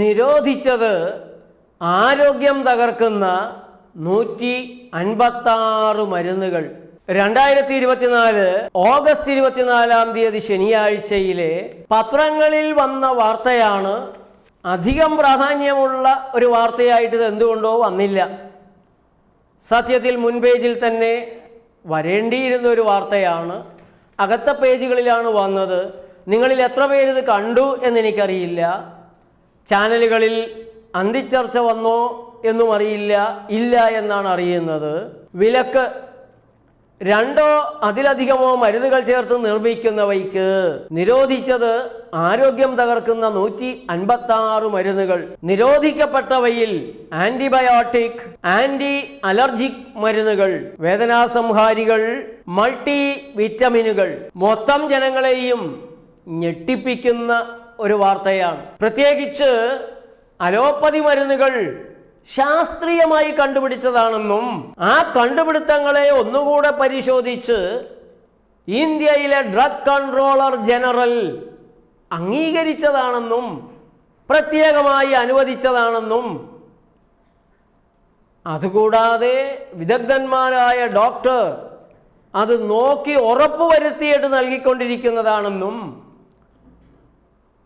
നിരോധിച്ചത് ആരോഗ്യം തകർക്കുന്ന നൂറ്റി അൻപത്താറ് മരുന്നുകൾ. രണ്ടായിരത്തി ഇരുപത്തിനാല് ഓഗസ്റ്റ് ഇരുപത്തിനാലാം തീയതി ശനിയാഴ്ചയിലെ പത്രങ്ങളിൽ വന്ന വാർത്തയാണ് അധികം പ്രാധാന്യമുള്ള ഒരു വാർത്തയായിട്ട് ഇത് എന്തുകൊണ്ടോ വന്നില്ല. സത്യത്തിൽ മുൻപേജിൽ തന്നെ വരേണ്ടിയിരുന്ന ഒരു വാർത്തയാണ്. അകത്ത പേജുകളിലാണ് വന്നത്. നിങ്ങളിൽ എത്ര പേര് ഇത് കണ്ടു എന്നെനിക്കറിയില്ല. ചാനലുകളിൽ അന്തിച്ചർച്ച വന്നോ എന്നും അറിയില്ല ഇല്ല എന്നാണ് അറിയുന്നത്. വിലക്ക് രണ്ടോ അതിലധികമോ മരുന്നുകൾ ചേർത്ത് നിർമ്മിക്കുന്നവയ്ക്ക് നിരോധിച്ചത് ആരോഗ്യം തകർക്കുന്ന നൂറ്റി അൻപത്തി ആറ് മരുന്നുകൾ. നിരോധിക്കപ്പെട്ടവയിൽ ആന്റിബയോട്ടിക് ആന്റി അലർജിക് മരുന്നുകൾ വേദനാസംഹാരികൾ മൾട്ടി വിറ്റമിനുകൾ മൊത്തം ജനങ്ങളെയും ഞെട്ടിപ്പിക്കുന്ന ഒരു വാർത്തയാണ്. പ്രത്യേകിച്ച് അലോപ്പതി മരുന്നുകൾ ശാസ്ത്രീയമായി കണ്ടുപിടിച്ചതാണെന്നും ആ കണ്ടുപിടുത്തങ്ങളെ ഒന്നുകൂടെ പരിശോധിച്ച് ഇന്ത്യയിലെ ഡ്രഗ് കൺട്രോളർ ജനറൽ അംഗീകരിച്ചതാണെന്നും പ്രത്യേകമായി അനുവദിച്ചതാണെന്നും അതുകൂടാതെ വിദഗ്ധന്മാരായ ഡോക്ടർ അത് നോക്കി ഉറപ്പുവരുത്തിയിട്ട് നൽകിക്കൊണ്ടിരിക്കുന്നതാണെന്നും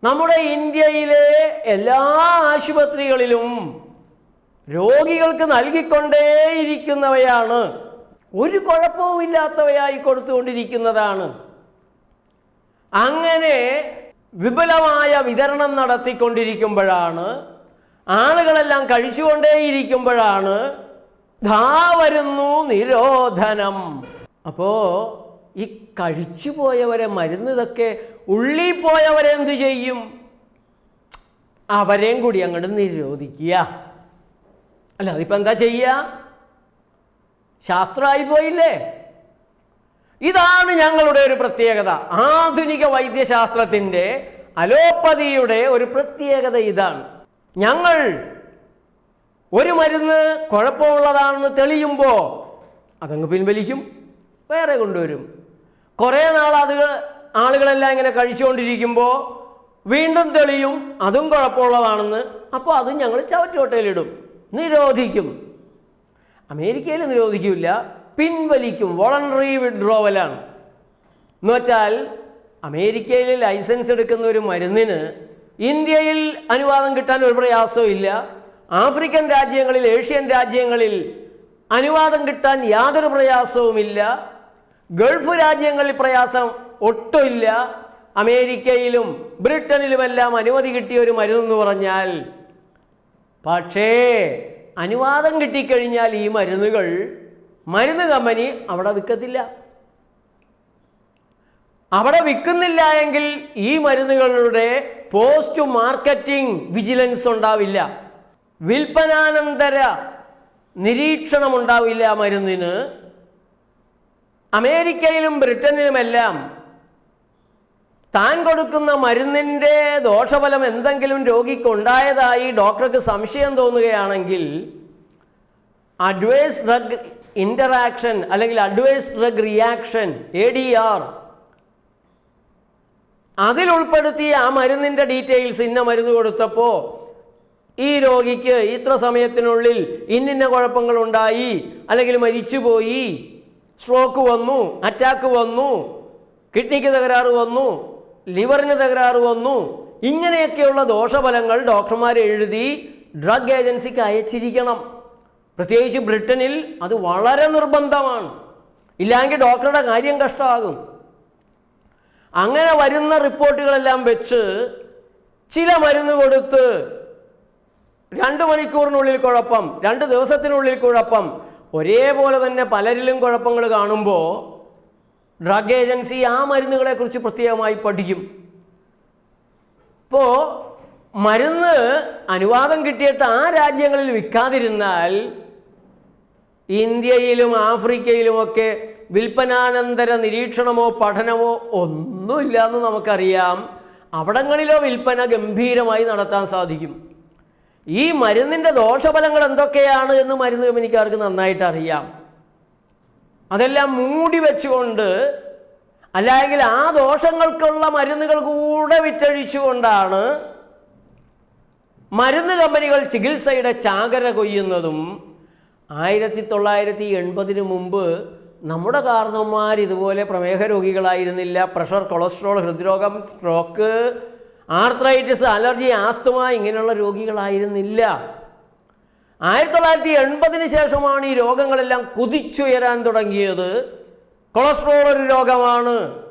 നമ്മുടെ ഇന്ത്യയിലെ എല്ലാ ആശുപത്രികളിലും രോഗികൾക്ക് നൽകിക്കൊണ്ടേയിരിക്കുന്നവയാണ്. ഒരു കുഴപ്പവുമില്ലാത്തവയായി കൊടുത്തുകൊണ്ടിരിക്കുന്നതാണ്. അങ്ങനെ വിപുലമായ വിതരണം നടത്തിക്കൊണ്ടിരിക്കുമ്പോഴാണ് ആളുകളെല്ലാം കഴിച്ചുകൊണ്ടേയിരിക്കുമ്പോഴാണ് ധാ വരുന്നു നിരോധനം. അപ്പോൾ ഈ കഴിച്ചു പോയവരെ ഉള്ളിൽ പോയവരെന്ത് ചെയ്യും? അവരെയും കൂടി അങ്ങോട്ട് നിരോധിക്കുക. അല്ല അതിപ്പോൾ എന്താ ചെയ്യുക ശാസ്ത്രമായി പോയില്ലേ? ഇതാണ് ഞങ്ങളുടെ ഒരു പ്രത്യേകത. ആധുനിക വൈദ്യശാസ്ത്രത്തിന്റെ അലോപ്പതിയുടെ ഒരു പ്രത്യേകത ഇതാണ്. ഞങ്ങൾ ഒരു മരുന്ന് കുഴപ്പമുള്ളതാണെന്ന് തെളിയുമ്പോൾ അതങ്ങ് പിൻവലിക്കും. വേറെ കൊണ്ടുവരും. കുറേ നാൾ അത് ആളുകളെല്ലാം ഇങ്ങനെ കഴിച്ചുകൊണ്ടിരിക്കുമ്പോൾ വീണ്ടും തെളിയും അതും കുഴപ്പമുള്ളതാണെന്ന്. അപ്പോൾ അതും ഞങ്ങൾ ചവറ്റോട്ടയിലിടും നിരോധിക്കും. അമേരിക്കയിൽ നിരോധിക്കില്ല പിൻവലിക്കും. വോളണ്ടറി വിഡ്രോവലാണ് എന്നുവെച്ചാൽ അമേരിക്കയിൽ ലൈസൻസ് എടുക്കുന്ന ഒരു മരുന്നിന് ഇന്ത്യയിൽ അനുവാദം കിട്ടാൻ ഒരു പ്രയാസവും ഇല്ല. ആഫ്രിക്കൻ രാജ്യങ്ങളിൽ ഏഷ്യൻ രാജ്യങ്ങളിൽ അനുവാദം കിട്ടാൻ യാതൊരു പ്രയാസവുമില്ല. ഗൾഫ് രാജ്യങ്ങളിൽ പ്രയാസം ഒട്ടുമില്ല. അമേരിക്കയിലും ബ്രിട്ടനിലുമെല്ലാം അനുമതി കിട്ടിയ ഒരു മരുന്നെന്ന് പറഞ്ഞാൽ പക്ഷേ അനുവാദം കിട്ടിക്കഴിഞ്ഞാൽ ഈ മരുന്നുകൾ മരുന്ന് കമ്പനി അവിടെ വിൽക്കത്തില്ല. അവിടെ വിൽക്കുന്നില്ല എങ്കിൽ ഈ മരുന്നുകളുടെ പോസ്റ്റ് മാർക്കറ്റിംഗ് വിജിലൻസ് ഉണ്ടാവില്ല. വിൽപ്പനാനന്തര നിരീക്ഷണം ഉണ്ടാവില്ല മരുന്നിന്. അമേരിക്കയിലും ബ്രിട്ടനിലുമെല്ലാം താൻ കൊടുക്കുന്ന മരുന്നിന്റെ ദോഷഫലം എന്തെങ്കിലും രോഗിക്ക് ഉണ്ടായതായി ഡോക്ടർക്ക് സംശയം തോന്നുകയാണെങ്കിൽ അഡ്വേഴ്സ് ഡ്രഗ് ഇന്ററാക്ഷൻ അല്ലെങ്കിൽ adverse drug reaction A D R അതിൽ ഉൾപ്പെടുത്തിയ ആ മരുന്നിന്റെ ഡീറ്റെയിൽസ് ഇന്ന മരുന്ന് കൊടുത്തപ്പോൾ ഈ രോഗിക്ക് ഇത്ര സമയത്തിനുള്ളിൽ ഇന്നിന്ന കുഴപ്പങ്ങളുണ്ടായി അല്ലെങ്കിൽ മരിച്ചുപോയി സ്ട്രോക്ക് വന്നു അറ്റാക്ക് വന്നു കിഡ്നിക്ക് തകരാറ് വന്നു ലിവറിന് തകരാറ് വന്നു. ഇങ്ങനെയൊക്കെയുള്ള ദോഷഫലങ്ങൾ ഡോക്ടർമാർ എഴുതി ഡ്രഗ് ഏജൻസിക്ക് അയച്ചിരിക്കണം. പ്രത്യേകിച്ച് ബ്രിട്ടനിൽ അത് വളരെ നിർബന്ധമാണ്. ഇല്ലെങ്കിൽ ഡോക്ടറുടെ കാര്യം കഷ്ടമാകും. അങ്ങനെ വരുന്ന റിപ്പോർട്ടുകളെല്ലാം വെച്ച് ചില മരുന്ന് കൊടുത്ത് രണ്ട് മണിക്കൂറിനുള്ളിൽ കുഴപ്പം രണ്ട് ദിവസത്തിനുള്ളിൽ കുഴപ്പം. ഒരേപോലെ തന്നെ പലരിലും കുഴപ്പങ്ങൾ കാണുമ്പോൾ ഡ്രഗ് ഏജൻസി ആ മരുന്നുകളെക്കുറിച്ച് പ്രത്യേകമായി പഠിക്കും. ഇപ്പോൾ മരുന്ന് അനുവാദം കിട്ടിയിട്ട് ആ രാജ്യങ്ങളിൽ വിൽക്കാതിരുന്നാൽ ഇന്ത്യയിലും ആഫ്രിക്കയിലുമൊക്കെ വിൽപ്പനാനന്തര നിരീക്ഷണമോ പഠനമോ ഒന്നുമില്ല എന്ന് നമുക്കറിയാം. അവിടങ്ങളിലോ വിൽപ്പന ഗംഭീരമായി നടത്താൻ സാധിക്കും. ഈ മരുന്നിന്റെ ദോഷഫലങ്ങൾ എന്തൊക്കെയാണ് എന്ന് മരുന്ന് കമ്പനിക്കാർക്ക് നന്നായിട്ട് അറിയാം. അതെല്ലാം മൂടി വെച്ചുകൊണ്ട് അല്ലെങ്കിൽ ആ ദോഷങ്ങൾക്കുള്ള മരുന്നുകൾ കൂടെ വിറ്റഴിച്ചുകൊണ്ടാണ് മരുന്ന് കമ്പനികൾ ചികിത്സയുടെ ചാകര കൊയ്യുന്നതും ആയിരത്തി തൊള്ളായിരത്തി എൺപതിന് മുമ്പ് നമ്മുടെ കാരണവന്മാർ ഇതുപോലെ പ്രമേഹ രോഗികളായിരുന്നില്ല. പ്രഷർ കൊളസ്ട്രോൾ ഹൃദ്രോഗം സ്ട്രോക്ക് ആർത്രൈറ്റിസ് അലർജി ആസ്തുമ ഇങ്ങനെയുള്ള രോഗികളായിരുന്നില്ല. ആയിരത്തി തൊള്ളായിരത്തി എൺപതിന് ശേഷമാണ് ഈ രോഗങ്ങളെല്ലാം കുതിച്ചുയരാൻ തുടങ്ങിയത്. കൊളസ്ട്രോൾ ഒരു രോഗമാണ്.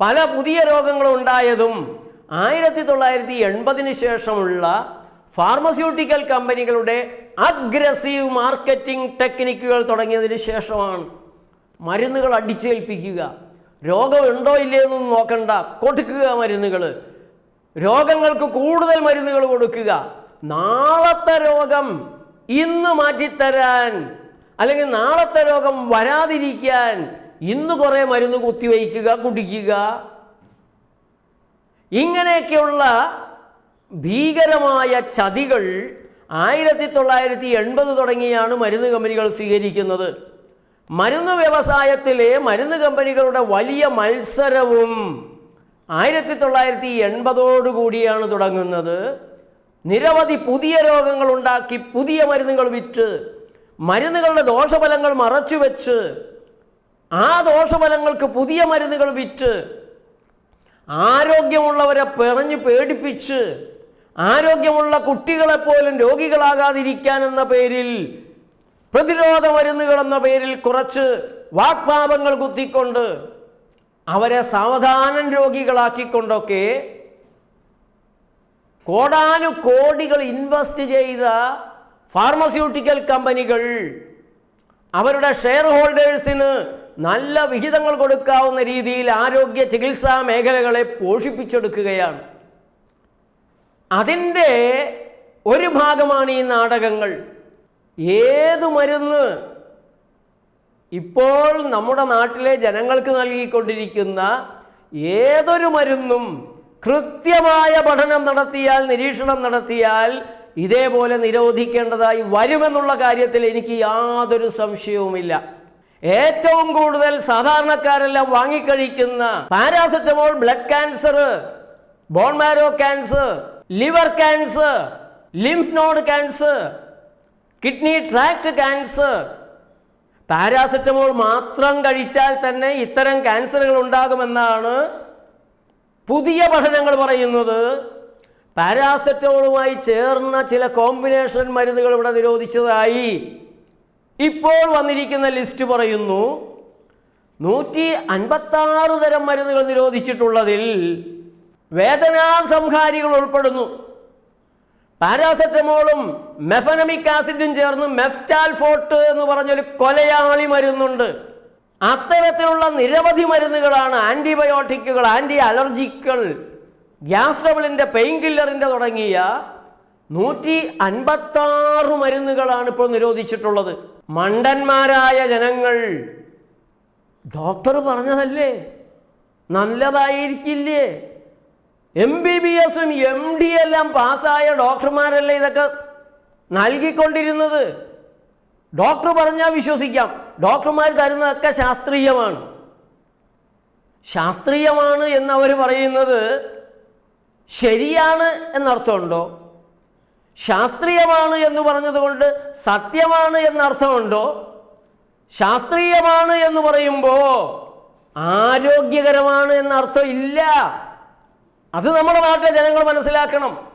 പല പുതിയ രോഗങ്ങളും ഉണ്ടായതും ആയിരത്തി തൊള്ളായിരത്തി എൺപതിന് ശേഷമുള്ള ഫാർമസ്യൂട്ടിക്കൽ കമ്പനികളുടെ അഗ്രസീവ് മാർക്കറ്റിംഗ് ടെക്നിക്കുകൾ തുടങ്ങിയതിന് ശേഷമാണ്. മരുന്നുകൾ അടിച്ചേൽപ്പിക്കുക. രോഗമുണ്ടോ ഇല്ലയെന്നും നോക്കണ്ട. കൊടുക്കുക മരുന്നുകൾ. രോഗങ്ങൾക്ക് കൂടുതൽ മരുന്നുകൾ കൊടുക്കുക. നാളത്തെ രോഗം ഇന്ന് മാറ്റിത്തരാൻ അല്ലെങ്കിൽ നാളത്തെ രോഗം വരാതിരിക്കാൻ ഇന്ന് കുറേ മരുന്ന് കുത്തിവയ്ക്കുക കുടിക്കുക. ഇങ്ങനെയൊക്കെയുള്ള ഭീകരമായ ചതികൾ ആയിരത്തി തൊള്ളായിരത്തി എൺപത് തുടങ്ങിയാണ് മരുന്ന് കമ്പനികൾ സ്വീകരിക്കുന്നത്. മരുന്ന് വ്യവസായത്തിലെ മരുന്ന് കമ്പനികളുടെ വലിയ മത്സരവും ആയിരത്തി തൊള്ളായിരത്തി എൺപതോടുകൂടിയാണ് തുടങ്ങുന്നത്. നിരവധി പുതിയ രോഗങ്ങൾ ഉണ്ടാക്കി പുതിയ മരുന്നുകൾ വിറ്റ് മരുന്നുകളുടെ ദോഷഫലങ്ങൾ മറച്ചുവെച്ച് ആ ദോഷഫലങ്ങൾക്ക് പുതിയ മരുന്നുകൾ വിറ്റ് ആരോഗ്യമുള്ളവരെ പിറഞ്ഞു പേടിപ്പിച്ച് ആരോഗ്യമുള്ള കുട്ടികളെപ്പോലും രോഗികളാകാതിരിക്കാൻ എന്ന പേരിൽ പ്രതിരോധ മരുന്നുകൾ എന്ന പേരിൽ കുറച്ച് വാക്പാപങ്ങൾ കുത്തിക്കൊണ്ട് അവരെ സാവധാനം രോഗികളാക്കിക്കൊണ്ടൊക്കെ കോടാനു കോടികൾ ഇൻവെസ്റ്റ് ചെയ്ത ഫാർമസ്യൂട്ടിക്കൽ കമ്പനികൾ അവരുടെ ഷെയർ ഹോൾഡേഴ്സിന് നല്ല വിഹിതങ്ങൾ കൊടുക്കാവുന്ന രീതിയിൽ ആരോഗ്യ ചികിത്സാ മേഖലകളെ പോഷിപ്പിച്ചെടുക്കുകയാണ്. അതിന്റെ ഒരു ഭാഗമാണ് ഈ നാടകങ്ങൾ. ഏതു മരുന്ന് ഇപ്പോൾ നമ്മുടെ നാട്ടിലെ ജനങ്ങൾക്ക് നൽകിക്കൊണ്ടിരിക്കുന്ന ഏതൊരു മരുന്നും കൃത്യമായ പഠനം നടത്തിയാൽ നിരീക്ഷണം നടത്തിയാൽ ഇതേപോലെ നിരോധിക്കേണ്ടതായി വരുമെന്നുള്ള കാര്യത്തിൽ എനിക്ക് യാതൊരു സംശയവുമില്ല. ഏറ്റവും കൂടുതൽ സാധാരണക്കാരെല്ലാം വാങ്ങിക്കഴിക്കുന്ന paracetamol blood cancer bone marrow cancer liver cancer lymph node cancer kidney tract cancer. Paracetamol മാത്രം കഴിച്ചാൽ തന്നെ ഇത്തരം ക്യാൻസറുകൾ ഉണ്ടാകുമെന്നാണ് പുതിയ പഠനങ്ങൾ പറയുന്നത് പാരാസെറ്റമോളുമായി ചേർന്ന ചില കോമ്പിനേഷൻ മരുന്നുകൾ ഇവിടെ നിരോധിച്ചതായി. ഇപ്പോൾ വന്നിരിക്കുന്ന ലിസ്റ്റ് പറയുന്നു നൂറ്റി അൻപത്താറ് തരം മരുന്നുകൾ നിരോധിച്ചിട്ടുള്ളതിൽ വേദനാ സംഹാരികൾ ഉൾപ്പെടുന്നു. പാരാസെറ്റമോളും മെഫനമിക് ആസിഡും ചേർന്ന് മെഫ്റ്റാൽഫോട്ട് എന്ന് പറഞ്ഞൊരു കൊലയാളി മരുന്നുണ്ട്. അത്തരത്തിലുള്ള നിരവധി മരുന്നുകളാണ് ആന്റിബയോട്ടിക്കുകൾ ആന്റി അലർജിക്കൽ ഗ്യാസ് ട്രബിളിന്റെ പെയിൻ കില്ലറിന്റെ തുടങ്ങിയ നൂറ്റി അൻപത്താറ് മരുന്നുകളാണ് ഇപ്പോൾ നിരോധിച്ചിട്ടുള്ളത്. മണ്ടന്മാരായ ജനങ്ങൾ. ഡോക്ടർ പറഞ്ഞതല്ലേ? നല്ലതായിരിക്കില്ലേ? എം ബി ബി എസും എം ഡി എല്ലാം പാസ്സായ ഡോക്ടർമാരല്ലേ ഇതൊക്കെ നൽകിക്കൊണ്ടിരുന്നത്? ഡോക്ടർ പറഞ്ഞാൽ വിശ്വസിക്കാം. ഡോക്ടർമാർ തരുന്നതൊക്കെ ശാസ്ത്രീയമാണ്. ശാസ്ത്രീയമാണ് എന്നവർ പറയുന്നത് ശരിയാണ് എന്നർത്ഥമുണ്ടോ? ശാസ്ത്രീയമാണ് എന്ന് പറഞ്ഞതുകൊണ്ട് സത്യമാണ് എന്നർത്ഥമുണ്ടോ? ശാസ്ത്രീയമാണ് എന്ന് പറയുമ്പോൾ ആരോഗ്യകരമാണ് എന്നർത്ഥം ഇല്ല. അത് നമ്മുടെ നാട്ടിലെ ജനങ്ങൾ മനസ്സിലാക്കണം.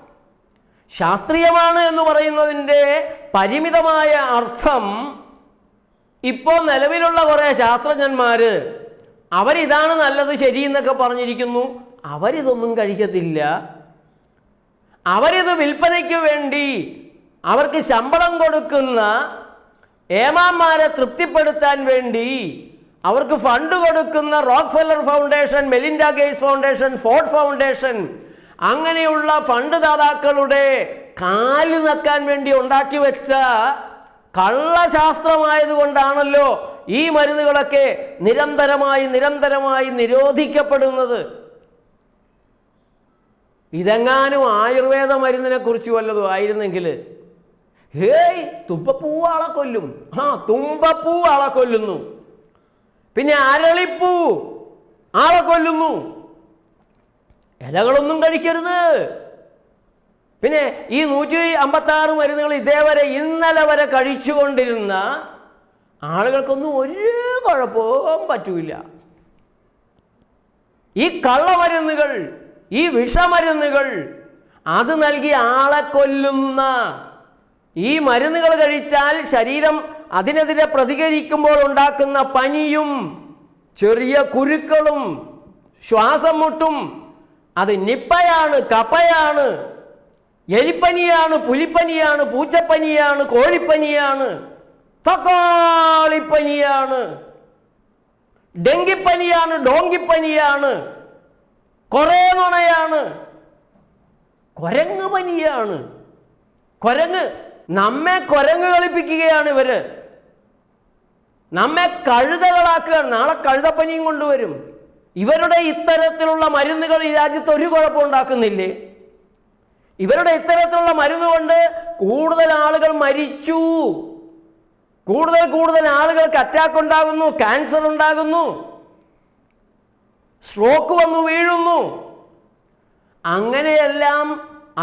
ശാസ്ത്രീയമാണ് എന്ന് പറയുന്നതിന്റെ പരിമിതമായ അർത്ഥം ഇപ്പോൾ നിലവിലുള്ള കുറേ ശാസ്ത്രജ്ഞന്മാർ അവരിതാണ് നല്ലത് ശരി എന്നൊക്കെ പറഞ്ഞിരിക്കുന്നു. അവരിതൊന്നും കഴിക്കത്തില്ല. അവരിത് വിൽപ്പനയ്ക്ക് വേണ്ടി അവർക്ക് ശമ്പളം കൊടുക്കുന്ന ഏമാന്മാരെ തൃപ്തിപ്പെടുത്താൻ വേണ്ടി അവർക്ക് ഫണ്ട് കൊടുക്കുന്ന Rockefeller foundation Melinda Gates foundation Ford foundation അങ്ങനെയുള്ള ഫണ്ട് ദാതാക്കളുടെ കാൽ നക്കാൻ വേണ്ടി ഉണ്ടാക്കി വെച്ച കള്ളശാസ്ത്രമായതുകൊണ്ടാണല്ലോ ഈ മരുന്നുകളൊക്കെ നിരന്തരമായി നിരന്തരമായി നിരോധിക്കപ്പെടുന്നത്. ഇതെങ്ങാനും ആയുർവേദ മരുന്നിനെ കുറിച്ച് വല്ലതും ആയിരുന്നെങ്കിൽ ഹേയ് തുമ്പപ്പൂ ആളെ കൊല്ലും. ആ തുമ്പപ്പൂ ആളെ കൊല്ലുന്നു. പിന്നെ അരളിപ്പൂ ആളെ കൊല്ലുന്നു. ഇലകളൊന്നും കഴിക്കരുത്. പിന്നെ ഈ നൂറ്റി അമ്പത്തി ആറ് മരുന്നുകൾ ഇതേവരെ ഇന്നലെ വരെ കഴിച്ചുകൊണ്ടിരുന്ന ആളുകൾക്കൊന്നും ഒരു കുഴപ്പവും പറ്റൂല. ഈ കള്ളമരുന്നുകൾ ഈ വിഷമരുന്നുകൾ അത് നൽകി ആളെ കൊല്ലുന്ന ഈ മരുന്നുകൾ കഴിച്ചാൽ ശരീരം അതിനെതിരെ പ്രതികരിക്കുമ്പോൾ ഉണ്ടാക്കുന്ന പനിയും ചെറിയ കുരുക്കളും ശ്വാസം മുട്ടും അത് നിപ്പയാണ് കപ്പയാണ് എലിപ്പനിയാണ് പുലിപ്പനിയാണ് പൂച്ചപ്പനിയാണ് കോഴിപ്പനിയാണ് തക്കാളിപ്പനിയാണ് ഡെങ്കിപ്പനിയാണ് ഡോങ്കിപ്പനിയാണ് കുറേ നുണയാണ് കൊരങ്ങ് പനിയാണ് കൊരങ്ങ് നമ്മെ കൊരങ്ങ് കളിപ്പിക്കുകയാണ് ഇവർ. നമ്മെ കഴുതകളാക്കുകയാണ് നാളെ കഴുതപ്പനിയും കൊണ്ടുവരും. ഇവരുടെ ഇത്തരത്തിലുള്ള മരുന്നുകൾ ഈ രാജ്യത്ത് ഒരു കുഴപ്പം ഉണ്ടാക്കുന്നില്ലേ? ഇവരുടെ ഇത്തരത്തിലുള്ള മരുന്ന് കൊണ്ട് കൂടുതൽ ആളുകൾ മരിച്ചു. കൂടുതൽ കൂടുതൽ ആളുകൾക്ക് അറ്റാക്ക് ഉണ്ടാകുന്നു ക്യാൻസർ ഉണ്ടാകുന്നു. സ്ട്രോക്ക് വന്നു വീഴുന്നു. അങ്ങനെയെല്ലാം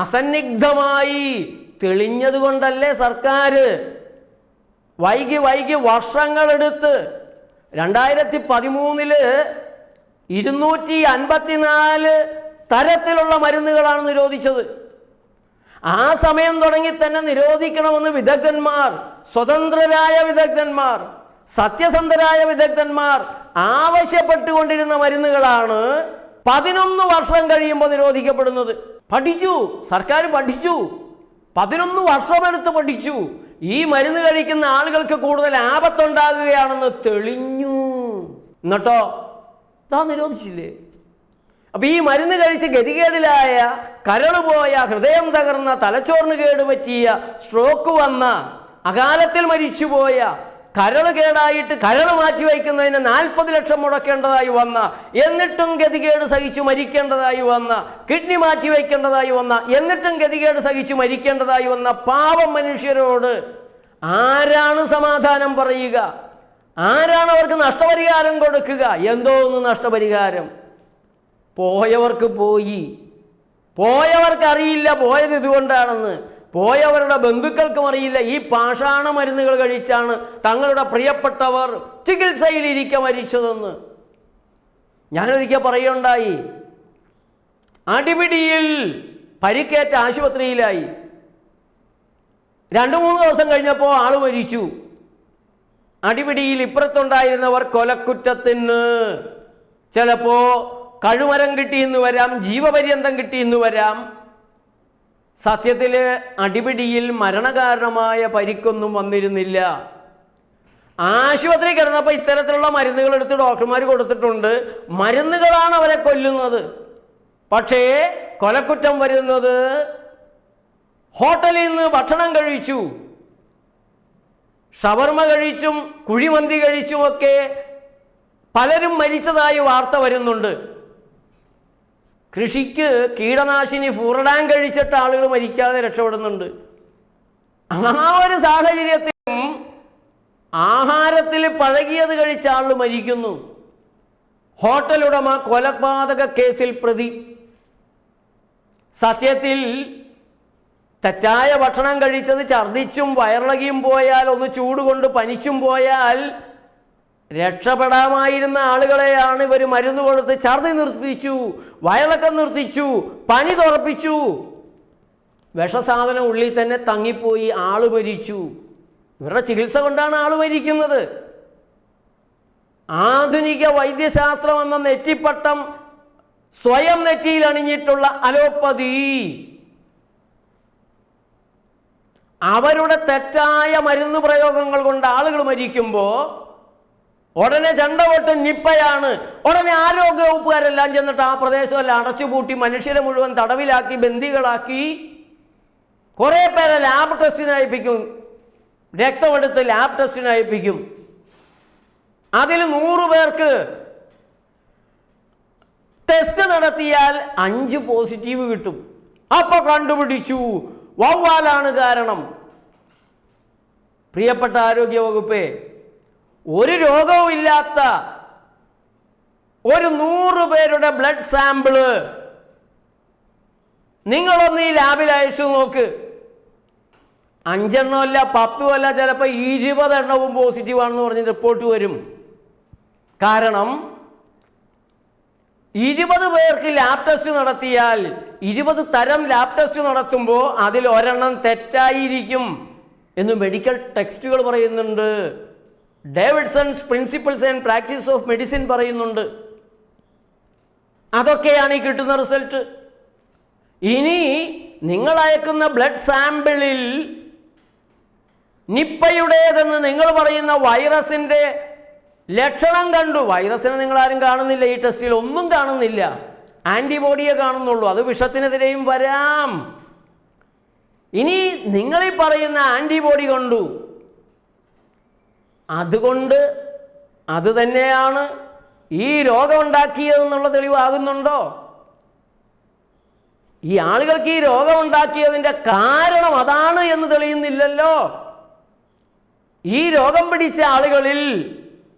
അസന്നിഗ്ധമായി തെളിഞ്ഞതുകൊണ്ടല്ലേ സർക്കാർ വൈകി വൈകി വർഷങ്ങളെടുത്ത് രണ്ടായിരത്തി പതിമൂന്നിൽ ഇരുന്നൂറ്റി അൻപത്തിനാല് തരത്തിലുള്ള മരുന്നുകളാണ് നിരോധിച്ചത്. ആ സമയം തുടങ്ങി തന്നെ നിരോധിക്കണമെന്ന് വിദഗ്ധന്മാർ സ്വതന്ത്രരായ വിദഗ്ധന്മാർ സത്യസന്ധരായ വിദഗ്ധന്മാർ ആവശ്യപ്പെട്ടുകൊണ്ടിരുന്ന മരുന്നുകളാണ് പതിനൊന്ന് വർഷം കഴിയുമ്പോൾ നിരോധിക്കപ്പെടുന്നത്. പഠിച്ചു സർക്കാർ പഠിച്ചു. പതിനൊന്ന് വർഷമെടുത്ത് പഠിച്ചു. ഈ മരുന്ന് കഴിക്കുന്ന ആളുകൾക്ക് കൂടുതൽ ആപത്തുണ്ടാകുകയാണെന്ന് തെളിഞ്ഞു. എന്നിട്ടോ? ഇതാ നിരോധിച്ചില്ലേ? അപ്പൊ ഈ മരുന്ന് കഴിച്ച് ഗതികേടിലായ കരൾ പോയ ഹൃദയം തകർന്ന തലച്ചോറിന് കേട് പറ്റിയ സ്ട്രോക്ക് വന്ന അകാലത്തിൽ മരിച്ചുപോയ കരൾ കേടായിട്ട് കരൾ മാറ്റി വയ്ക്കുന്നതിന് നാൽപ്പത് ലക്ഷം മുടക്കേണ്ടതായി വന്ന എന്നിട്ടും ഗതികേട് സഹിച്ചു മരിക്കേണ്ടതായി വന്ന കിഡ്നി മാറ്റി വയ്ക്കേണ്ടതായി വന്ന എന്നിട്ടും ഗതികേട് സഹിച്ചു മരിക്കേണ്ടതായി വന്ന പാവം മനുഷ്യരോട് ആരാണ് സമാധാനം പറയുക? ആരാണ് അവർക്ക് നഷ്ടപരിഹാരം കൊടുക്കുക? എന്തോ ഒന്ന് നഷ്ടപരിഹാരം. പോയവർക്ക് പോയി. പോയവർക്ക് അറിയില്ല പോയത് ഇതുകൊണ്ടാണെന്ന്. പോയവരുടെ ബന്ധുക്കൾക്കും അറിയില്ല. ഈ പാഷാണ മരുന്നുകൾ കഴിച്ചാണ് തങ്ങളുടെ പ്രിയപ്പെട്ടവർ ചികിത്സയിലിരിക്കെ മരിച്ചതെന്ന്. ഞാനൊരിക്കൽ പറയുണ്ടായി അടിപിടിയിൽ പരിക്കേറ്റ ആശുപത്രിയിലായി. രണ്ടു മൂന്ന് ദിവസം കഴിഞ്ഞപ്പോൾ ആൾ മരിച്ചു. അടിപിടിയിൽ ഇപ്പുറത്തുണ്ടായിരുന്നവർ കൊലക്കുറ്റത്തിന്. ചിലപ്പോ കഴുമരം കിട്ടിയെന്ന് വരാം ജീവപര്യന്തം കിട്ടിയെന്ന് വരാം. സത്യത്തിൽ അടിപിടിയിൽ മരണകാരണമായ പരിക്കൊന്നും വന്നിരുന്നില്ല. ആശുപത്രി കിടന്നപ്പോൾ ഇത്തരത്തിലുള്ള മരുന്നുകൾ എടുത്ത് ഡോക്ടർമാർ കൊടുത്തിട്ടുണ്ട്. മരുന്നുകളാണ് അവരെ കൊല്ലുന്നത്. പക്ഷേ കൊലക്കുറ്റം വരുന്നത് ഹോട്ടലിൽ നിന്ന് ഭക്ഷണം കഴിച്ചു. ഷവർമ കഴിച്ചും കുഴിമന്തി കഴിച്ചുമൊക്കെ പലരും മരിച്ചതായി വാർത്ത വരുന്നുണ്ട്. കൃഷിക്ക് കീടനാശിനി ഫുറഡാൻ കഴിച്ചിട്ട് ആളുകൾ മരിക്കാതെ രക്ഷപ്പെടുന്നുണ്ട്. ആ ഒരു സാഹചര്യത്തിലും ആഹാരത്തിൽ പഴകിയത് കഴിച്ച ആൾ മരിക്കുന്നു. ഹോട്ടലുടമ കൊലപാതക കേസിൽ പ്രതി. സത്യത്തിൽ തെറ്റായ ഭക്ഷണം കഴിച്ചത് ഛർദിച്ചും വയറിളകിയും പോയാൽ ഒന്ന് ചൂട് കൊണ്ട് പനിച്ചും പോയാൽ രക്ഷപ്പെടാമായിരുന്ന ആളുകളെയാണ് ഇവർ മരുന്ന് കൊടുത്ത് ഛർദി നിർത്തിച്ചു വയറിളക്കം നിർത്തിച്ചു പനി തുറപ്പിച്ചു. വിഷസാധനം ഉള്ളിൽ തന്നെ തങ്ങിപ്പോയി ആൾ മരിച്ചു. ഇവരുടെ ചികിത്സ കൊണ്ടാണ് ആൾ മരിക്കുന്നത്. ആധുനിക വൈദ്യശാസ്ത്രം എന്ന നെറ്റിപ്പട്ടം സ്വയം നെറ്റിയിൽ അണിഞ്ഞിട്ടുള്ള അലോപ്പതി. അവരുടെ തെറ്റായ മരുന്ന് പ്രയോഗങ്ങൾ കൊണ്ട് ആളുകൾ മരിക്കുമ്പോൾ ഉടനെ ചണ്ടവൊട്ട് നിപ്പയാണ്. ഉടനെ ആരോഗ്യ വകുപ്പുകാരെല്ലാം ചെന്നിട്ട് ആ പ്രദേശമെല്ലാം അടച്ചുപൂട്ടി മനുഷ്യരെ മുഴുവൻ തടവിലാക്കി ബന്ദികളാക്കി. കുറേ പേരെ ലാബ് ടെസ്റ്റിന് അയപ്പിക്കും. രക്തമെടുത്ത് ലാബ് ടെസ്റ്റിന് അയപ്പിക്കും. അതിൽ നൂറ് പേർക്ക് ടെസ്റ്റ് നടത്തിയാൽ അഞ്ച് പോസിറ്റീവ് കിട്ടും. അപ്പൊ കണ്ടുപിടിച്ചു. വവ്വാലാണ് കാരണം. പ്രിയപ്പെട്ട ആരോഗ്യ വകുപ്പേ ഒരു രോഗവും ഇല്ലാത്ത ഒരു നൂറ് പേരുടെ ബ്ലഡ് സാമ്പിൾ നിങ്ങളൊന്ന് ഈ ലാബിൽ അയച്ചു നോക്ക്. അഞ്ചെണ്ണമല്ല പത്തുമല്ല ചിലപ്പോൾ ഇരുപതെണ്ണവും പോസിറ്റീവാണെന്ന് പറഞ്ഞ് റിപ്പോർട്ട് വരും. കാരണം ഇരുപത് പേർക്ക് ലാബ് ടെസ്റ്റ് നടത്തിയാൽ ഇരുപത് തരം ലാബ് ടെസ്റ്റ് നടത്തുമ്പോൾ അതിൽ ഒരെണ്ണം തെറ്റായിരിക്കും എന്ന് മെഡിക്കൽ ടെക്സ്റ്റുകൾ പറയുന്നുണ്ട്. Davidson's principles and practice of medicine പറയുന്നുണ്ട്. അതൊക്കെയാണ് ഈ കിട്ടുന്ന റിസൾട്ട് ഇനി നിങ്ങൾ അയക്കുന്ന ബ്ലഡ് സാമ്പിളിൽ നിപ്പയുടേതെന്ന് നിങ്ങൾ പറയുന്ന വൈറസിന്റെ ലക്ഷണം കണ്ടു. വൈറസിനെ നിങ്ങൾ ആരും കാണുന്നില്ല. ഈ ടെസ്റ്റിൽ ഒന്നും കാണുന്നില്ല. ആന്റിബോഡിയെ കാണുന്നുള്ളൂ. അത് വിഷത്തിനെതിരെയും വരാം. ഇനി നിങ്ങളീ പറയുന്ന ആന്റിബോഡി കണ്ടു. അതുകൊണ്ട് അത് തന്നെയാണ് ഈ രോഗമുണ്ടാക്കിയതെന്നുള്ള തെളിവാകുന്നുണ്ടോ? ഈ ആളുകൾക്ക് ഈ രോഗമുണ്ടാക്കിയതിന്റെ കാരണം അതാണ് എന്ന് തെളിയുന്നില്ലല്ലോ. ഈ രോഗം പിടിച്ച ആളുകളിൽ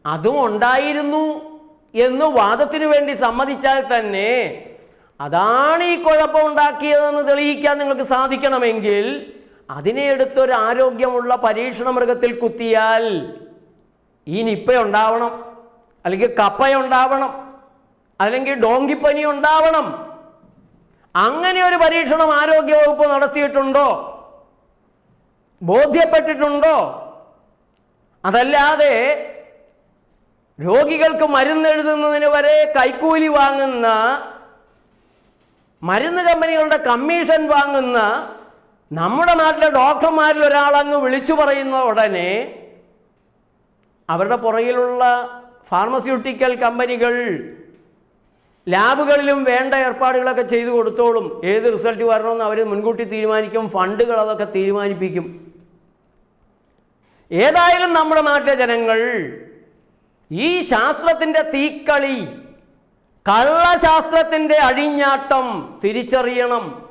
അതും ഉണ്ടായിരുന്നു എന്ന് വാദത്തിനു വേണ്ടി സമ്മതിച്ചാൽ തന്നെ അതാണ് ഈ കുഴപ്പം ഉണ്ടാക്കിയതെന്ന് തെളിയിക്കാൻ നിങ്ങൾക്ക് സാധിക്കണമെങ്കിൽ അതിനെ എടുത്തൊരു ആരോഗ്യമുള്ള പരീക്ഷണ മൃഗത്തിൽ കുത്തിയാൽ ഈ നിപ്പ ഉണ്ടാവണം അല്ലെങ്കിൽ കപ്പയുണ്ടാവണം അല്ലെങ്കിൽ ഡോങ്കിപ്പനി ഉണ്ടാവണം അങ്ങനെ ഒരു പരീക്ഷണം ആരോഗ്യവകുപ്പ് നടത്തിയിട്ടുണ്ടോ? ബോധ്യപ്പെട്ടിട്ടുണ്ടോ? അതല്ലാതെ രോഗികൾക്ക് മരുന്ന് എഴുതുന്നതിന് വരെ കൈക്കൂലി വാങ്ങുന്ന മരുന്ന് കമ്പനികളുടെ കമ്മീഷൻ വാങ്ങുന്ന നമ്മുടെ നാട്ടിലെ ഡോക്ടർമാരിൽ ഒരാളങ്ങ് വിളിച്ചു പറയുന്ന ഉടനെ അവരുടെ പുറകിലുള്ള ഫാർമസ്യൂട്ടിക്കൽ കമ്പനികൾ ലാബുകളിലും വേണ്ട ഏർപ്പാടുകളൊക്കെ ചെയ്തു കൊടുത്തോളും. ഏത് റിസൾട്ട് വരണമെന്ന് അവർ മുൻകൂട്ടി തീരുമാനിക്കും ഫണ്ടുകൾ അതൊക്കെ തീരുമാനിപ്പിക്കും. ഏതായാലും നമ്മുടെ നാട്ടിലെ ജനങ്ങൾ ഈ ശാസ്ത്രത്തിന്റെ തീക്കളി കള്ളശാസ്ത്രത്തിന്റെ അഴിഞ്ഞാട്ടം തിരിച്ചറിയണം.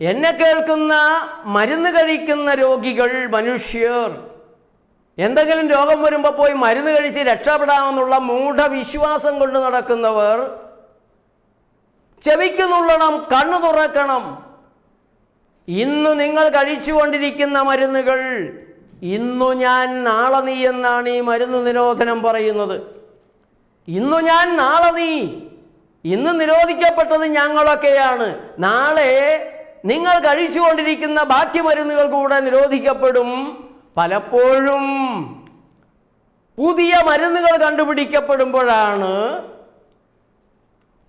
എന്നെ കേൾക്കുന്ന മരുന്ന് കഴിക്കുന്ന രോഗികൾ മനുഷ്യർ എന്തെങ്കിലും രോഗം വരുമ്പോൾ പോയി മരുന്ന് കഴിച്ച് രക്ഷപ്പെടാമെന്നുള്ള മൂഢവിശ്വാസം കൊണ്ട് നടക്കുന്നവർ ചെവിക്കുന്നുള്ളണം കണ്ണു തുറക്കണം. ഇന്ന് നിങ്ങൾ കഴിച്ചുകൊണ്ടിരിക്കുന്ന മരുന്നുകൾ ഇന്നു ഞാൻ നാളെ നീ എന്നാണ് ഈ മരുന്ന് നിരോധനം പറയുന്നത്. ഇന്നു ഞാൻ നാളെ നീ ഇന്ന് നിരോധിക്കപ്പെട്ടത് ഞങ്ങളൊക്കെയാണ്. നാളെ നിങ്ങൾ കഴിച്ചുകൊണ്ടിരിക്കുന്ന ബാക്കി മരുന്നുകൾ കൂടെ നിരോധിക്കപ്പെടും. പലപ്പോഴും പുതിയ മരുന്നുകൾ കണ്ടുപിടിക്കപ്പെടുമ്പോഴാണ്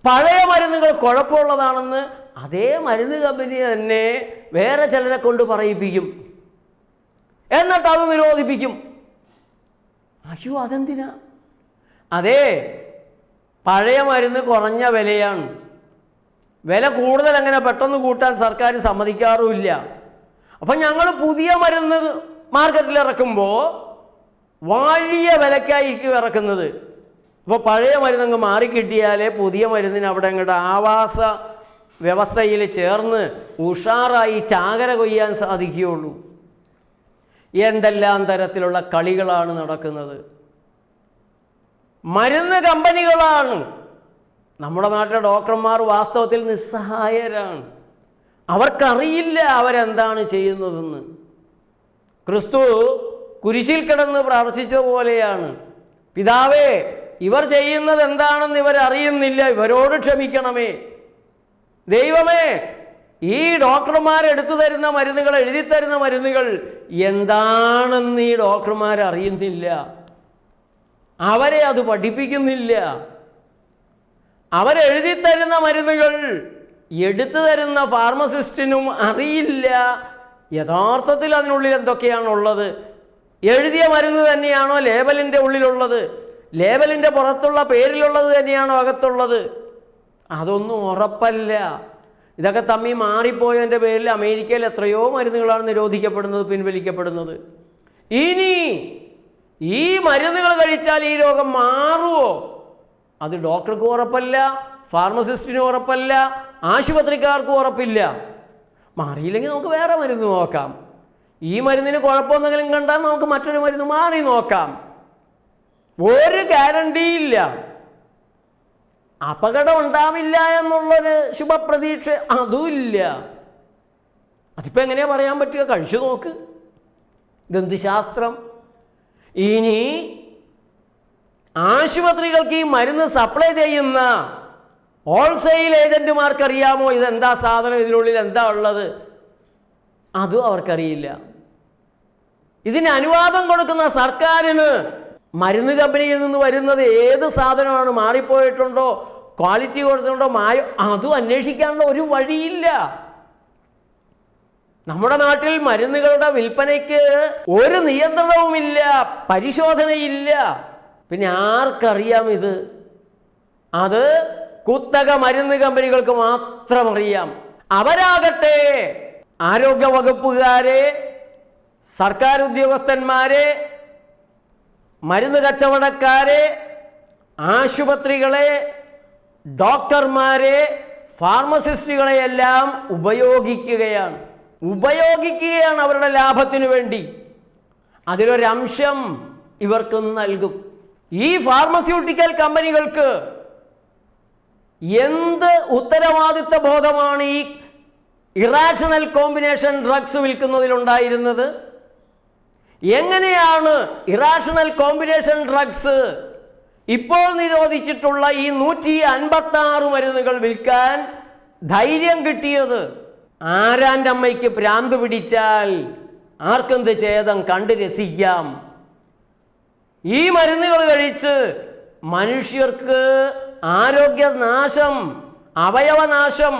പഴയ മരുന്നുകൾ കുഴപ്പമുള്ളതാണെന്ന് അതേ മരുന്ന് കമ്പനി തന്നെ വേറെ ചിലരെ കൊണ്ട് പറയിപ്പിക്കും. എന്നിട്ട് അത് നിരോധിപ്പിക്കും. അയ്യോ അതെന്തിനാ? അതെ പഴയ മരുന്ന് കുറഞ്ഞ വിലയാണ്. വില കൂടുതൽ അങ്ങനെ പെട്ടെന്ന് കൂട്ടാൻ സർക്കാർ സമ്മതിക്കാറുമില്ല. അപ്പം ഞങ്ങൾ പുതിയ മരുന്ന് മാർക്കറ്റിൽ ഇറക്കുമ്പോൾ വലിയ വിലക്കായിരിക്കും ഇറക്കുന്നത്. ഇപ്പോൾ പഴയ മരുന്നങ്ങ് മാറിക്കിട്ടിയാലേ പുതിയ മരുന്നിന് അവിടെ അങ്ങോട്ട് ആവാസ വ്യവസ്ഥയിൽ ചേർന്ന് ഉഷാറായി ചാകര കൊയ്യാൻ സാധിക്കുകയുള്ളൂ. എന്തെല്ലാം തരത്തിലുള്ള കളികളാണ് നടക്കുന്നത്? മരുന്ന് കമ്പനികളാണ്. നമ്മുടെ നാട്ടിലെ ഡോക്ടർമാർ വാസ്തവത്തിൽ നിസ്സഹായരാണ്. അവർക്കറിയില്ല അവരെന്താണ് ചെയ്യുന്നതെന്ന്. ക്രിസ്തു കുരിശിൽ കിടന്ന് പ്രാർത്ഥിച്ചതുപോലെയാണ്. പിതാവേ ഇവർ ചെയ്യുന്നത് എന്താണെന്ന് ഇവരറിയുന്നില്ല ഇവരോട് ക്ഷമിക്കണമേ. ദൈവമേ ഈ ഡോക്ടർമാർ എടുത്തു തരുന്ന മരുന്നുകൾ എഴുതി തരുന്ന മരുന്നുകൾ എന്താണെന്ന് ഈ ഡോക്ടർമാർ അറിയുന്നില്ല. അവരെ അത് പഠിപ്പിക്കുന്നില്ല. അവരെഴുതി തരുന്ന മരുന്നുകൾ എടുത്തു തരുന്ന ഫാർമസിസ്റ്റിനും അറിയില്ല. യഥാർത്ഥത്തിൽ അതിനുള്ളിൽ എന്തൊക്കെയാണുള്ളത്? എഴുതിയ മരുന്ന് തന്നെയാണോ ലേബലിന്റെ ഉള്ളിലുള്ളത്? ലേബലിന്റെ പുറത്തുള്ള പേരിലുള്ളത് തന്നെയാണോ അകത്തുള്ളത്? അതൊന്നും ഉറപ്പല്ല. ഇതൊക്കെ തമ്മി മാറിപ്പോയതിന്റെ പേരിൽ അമേരിക്കയിൽ എത്രയോ മരുന്നുകളാണ് നിരോധിക്കപ്പെടുന്നത് പിൻവലിക്കപ്പെടുന്നത്. ഇനി ഈ മരുന്നുകൾ കഴിച്ചാൽ ഈ രോഗം മാറുമോ അത് ഡോക്ടർക്ക് ഉറപ്പല്ല ഫാർമസിസ്റ്റിനും ഉറപ്പല്ല ആശുപത്രിക്കാർക്കും ഉറപ്പില്ല. മാറിയില്ലെങ്കിൽ നമുക്ക് വേറെ മരുന്ന് നോക്കാം. ഈ മരുന്നിന് കുഴപ്പമൊന്നെങ്കിലും കണ്ടാൽ നമുക്ക് മറ്റൊരു മരുന്ന് മാറി നോക്കാം. ഒരു ഗ്യാരണ്ടിയില്ല. അപകടം ഉണ്ടാവില്ല എന്നുള്ളൊരു ശുഭപ്രതീക്ഷ അതുമില്ല. അതിപ്പോൾ എങ്ങനെയാ പറയാൻ പറ്റുക? കഴിച്ചു നോക്ക്. ഇതെന്ത് ശാസ്ത്രം? ഇനി ആശുപത്രികൾക്ക് ഈ മരുന്ന് സപ്ലൈ ചെയ്യുന്ന ഹോൾസെയിൽ ഏജന്റുമാർക്ക് അറിയാമോ ഇതെന്താ സാധനം? ഇതിനുള്ളിൽ എന്താ ഉള്ളത്? അതും അവർക്കറിയില്ല. ഇതിന് അനുവാദം കൊടുക്കുന്ന സർക്കാരിന് മരുന്ന് കമ്പനിയിൽ നിന്ന് വരുന്നത് ഏത് സാധനമാണ്? മാറിപ്പോയിട്ടുണ്ടോ? ക്വാളിറ്റി കൊടുത്തിട്ടുണ്ടോ? മായോ അതും അന്വേഷിക്കാനുള്ള ഒരു വഴിയില്ല. നമ്മുടെ നാട്ടിൽ മരുന്നുകളുടെ വിൽപ്പനയ്ക്ക് ഒരു നിയന്ത്രണവുമില്ല പരിശോധനയില്ല. പിന്നെ ആർക്കറിയാം ഇത്? അത് കുത്തക മരുന്ന് കമ്പനികൾക്ക് മാത്രം അറിയാം അവരാകട്ടെ ആരോഗ്യ വകുപ്പുകാരെ സർക്കാർ ഉദ്യോഗസ്ഥന്മാരെ മരുന്ന് കച്ചവടക്കാരെ ആശുപത്രികളെ ഡോക്ടർമാരെ ഫാർമസിസ്റ്റുകളെയെല്ലാം ഉപയോഗിക്കുകയാണ്. ഉപയോഗിക്കുകയാണ് അവരുടെ ലാഭത്തിനു വേണ്ടി. അതിലൊരംശം ഇവർക്ക് നൽകും. ഈ ഫാർമസ്യൂട്ടിക്കൽ കമ്പനികൾക്ക് എന്ത് ഉത്തരവാദിത്ത ബോധമാണ് ഈ ഇറാഷണൽ കോമ്പിനേഷൻ ഡ്രഗ്സ് വിൽക്കുന്നതിലുണ്ടായിരുന്നത് എങ്ങനെയാണ് ഇറാഷണൽ കോമ്പിനേഷൻ ഡ്രഗ്സ് ഇപ്പോൾ നിരോധിച്ചിട്ടുള്ള ഈ നൂറ്റി അൻപത്തി ആറ് മരുന്നുകൾ വിൽക്കാൻ ധൈര്യം കിട്ടിയത്? ആരാന്റെ അമ്മയ്ക്ക് പ്രാന്ത് പിടിച്ചാൽ ആർക്കെന്ത് ഛേദം കണ്ട് രസിക്കാം? ഈ മരുന്നുകൾ കഴിച്ച് മനുഷ്യർക്ക് ആരോഗ്യനാശം അവയവനാശം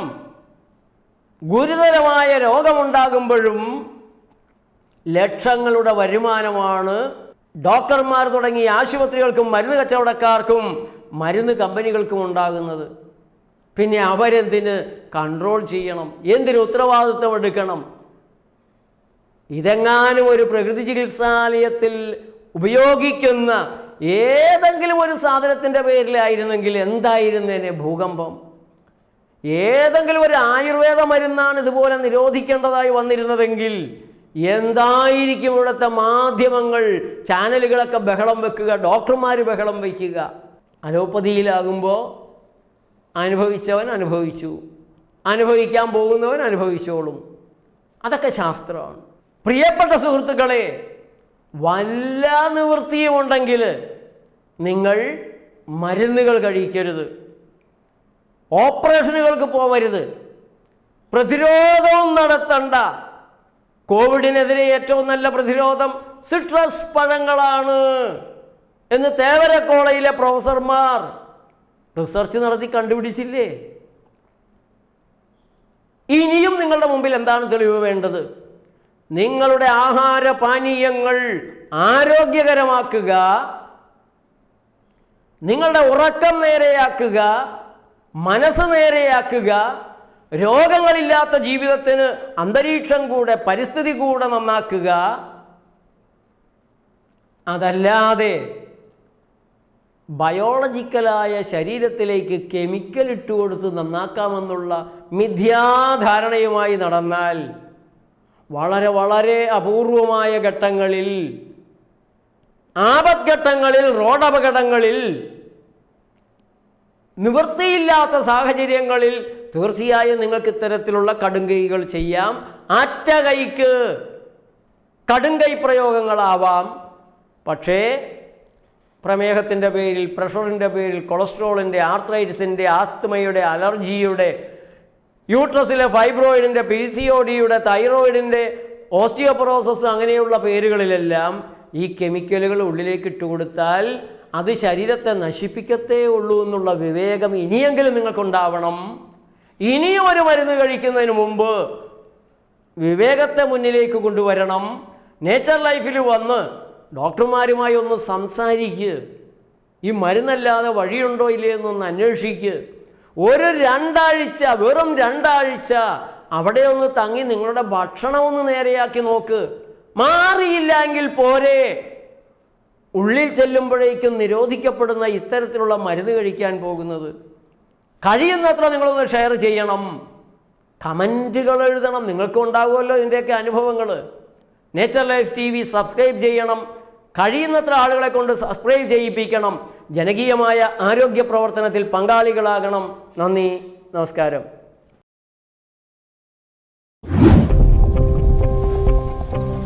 ഗുരുതരമായ രോഗമുണ്ടാകുമ്പോഴും ലക്ഷങ്ങളുടെ വരുമാനമാണ് ഡോക്ടർമാർ തുടങ്ങി ആശുപത്രികൾക്കും മരുന്ന് കച്ചവടക്കാർക്കും മരുന്ന് കമ്പനികൾക്കും ഉണ്ടാകുന്നത്. പിന്നെ അവരെന്തിന്? കൺട്രോൾ ചെയ്യണം. എന്തിന് ഉത്തരവാദിത്വം എടുക്കണം? ഇതെങ്ങാനും ഒരു പ്രകൃതി ചികിത്സാലയത്തിൽ ഉപയോഗിക്കുന്ന ഏതെങ്കിലും ഒരു സാധനത്തിന്റെ പേരിലായിരുന്നെങ്കിൽ എന്തായിരുന്നേനെ ഭൂകമ്പം? ഏതെങ്കിലും ഒരു ആയുർവേദ മരുന്നാണ് ഇതുപോലെ നിരോധിക്കേണ്ടതായി വന്നിരുന്നതെങ്കിൽ എന്തായിരിക്കും ഇവിടുത്തെ മാധ്യമങ്ങൾ ചാനലുകളൊക്കെ ബഹളം വെക്കുക ഡോക്ടർമാർ ബഹളം വയ്ക്കുക അലോപ്പതിയിലാകുമ്പോൾ അനുഭവിച്ചവൻ അനുഭവിച്ചു അനുഭവിക്കാൻ പോകുന്നവൻ അനുഭവിച്ചോളും. അതൊക്കെ ശാസ്ത്രമാണ്. പ്രിയപ്പെട്ട സുഹൃത്തുക്കളെ വല്ല നിവൃത്തിയുമുണ്ടെങ്കിൽ നിങ്ങൾ മരുന്നുകൾ കഴിക്കരുത്. ഓപ്പറേഷനുകൾക്ക് പോവരുത്. പ്രതിരോധവും നടത്തണ്ട. കോവിഡിനെതിരെ ഏറ്റവും നല്ല പ്രതിരോധം സിട്രസ് പഴങ്ങളാണ് എന്ന് തേവര കോളേജിലെ പ്രൊഫസർമാർ റിസർച്ച് നടത്തി കണ്ടുപിടിച്ചില്ലേ? ഇനിയും നിങ്ങളുടെ മുമ്പിൽ എന്താണ് തെളിവ് വേണ്ടത്? നിങ്ങളുടെ ആഹാരപാനീയങ്ങൾ ആരോഗ്യകരമാക്കുക നിങ്ങളുടെ ഉറക്കം നേരെയാക്കുക മനസ്സ് നേരെയാക്കുക രോഗങ്ങളില്ലാത്ത ജീവിതത്തിന് അന്തരീക്ഷം കൂടെ പരിസ്ഥിതി കൂടെ നന്നാക്കുക. അതല്ലാതെ ബയോളജിക്കലായ ശരീരത്തിലേക്ക് കെമിക്കൽ ഇട്ടുകൊടുത്ത് നന്നാക്കാമെന്നുള്ള മിഥ്യാധാരണയുമായി നടന്നാൽ വളരെ വളരെ അപൂർവമായ ഘട്ടങ്ങളിൽ ആപത്ഘട്ടങ്ങളിൽ റോഡപകടങ്ങളിൽ നിവൃത്തിയില്ലാത്ത സാഹചര്യങ്ങളിൽ തീർച്ചയായും നിങ്ങൾക്ക് ഇത്തരത്തിലുള്ള കടുങ്കൈകൾ ചെയ്യാം. ആറ്റ കൈക്ക് കടുങ്കൈ പ്രയോഗങ്ങളാവാം. പക്ഷേ പ്രമേഹത്തിന്റെ പേരിൽ പ്രഷറിന്റെ പേരിൽ കൊളസ്ട്രോളിന്റെ ആർത്രൈറ്റിസിന്റെ ആസ്തമയുടെ അലർജിയുടെ യൂട്രസിലെ ഫൈബ്രോയിഡിന്റെ പി സി ഒ ഡിയുടെ തൈറോയിഡിന്റെ ഓസ്റ്റിയോപ്രോസസ് അങ്ങനെയുള്ള പേരുകളിലെല്ലാം ഈ കെമിക്കലുകൾ ഉള്ളിലേക്ക് ഇട്ടുകൊടുത്താൽ അത് ശരീരത്തെ നശിപ്പിക്കത്തേ ഉള്ളൂ എന്നുള്ള വിവേകം ഇനിയെങ്കിലും നിങ്ങൾക്കുണ്ടാവണം. ഇനിയും ഒരു മരുന്ന് കഴിക്കുന്നതിന് മുമ്പ് വിവേകത്തെ മുന്നിലേക്ക് കൊണ്ടുവരണം. നേച്ചർ ലൈഫിൽ വന്ന് ഡോക്ടർമാരുമായി ഒന്ന് സംസാരിക്കുക ഈ മരുന്നല്ലാതെ വഴിയുണ്ടോ ഇല്ലേ എന്നൊന്ന് അന്വേഷിക്കുക ഒരു രണ്ടാഴ്ച വെറും രണ്ടാഴ്ച അവിടെ ഒന്ന് തങ്ങി നിങ്ങളുടെ ഭക്ഷണം ഒന്ന് നേരെയാക്കി നോക്ക്. മാറിയില്ല എങ്കിൽ പോരെ. ഉള്ളിൽ ചെല്ലുമ്പോഴേക്കും നിരോധിക്കപ്പെടുന്ന ഇത്തരത്തിലുള്ള മരുന്ന് കഴിക്കാൻ പോകുന്നത്. കഴിയുന്നത്ര നിങ്ങളൊന്ന് ഷെയർ ചെയ്യണം. കമന്റുകൾ എഴുതണം. നിങ്ങൾക്കും ഉണ്ടാകുമല്ലോ ഇതിന്റെയൊക്കെ അനുഭവങ്ങൾ നേച്ചർ ലൈഫ് ടി സബ്സ്ക്രൈബ് ചെയ്യണം. കഴിയുന്നത്ര ആളുകളെ കൊണ്ട് സബ്സ്ക്രൈബ് ചെയ്യിപ്പിക്കണം. ജനകീയമായ ആരോഗ്യ പ്രവർത്തനത്തിൽ പങ്കാളികളാകണം. നന്ദി. നമസ്കാരം.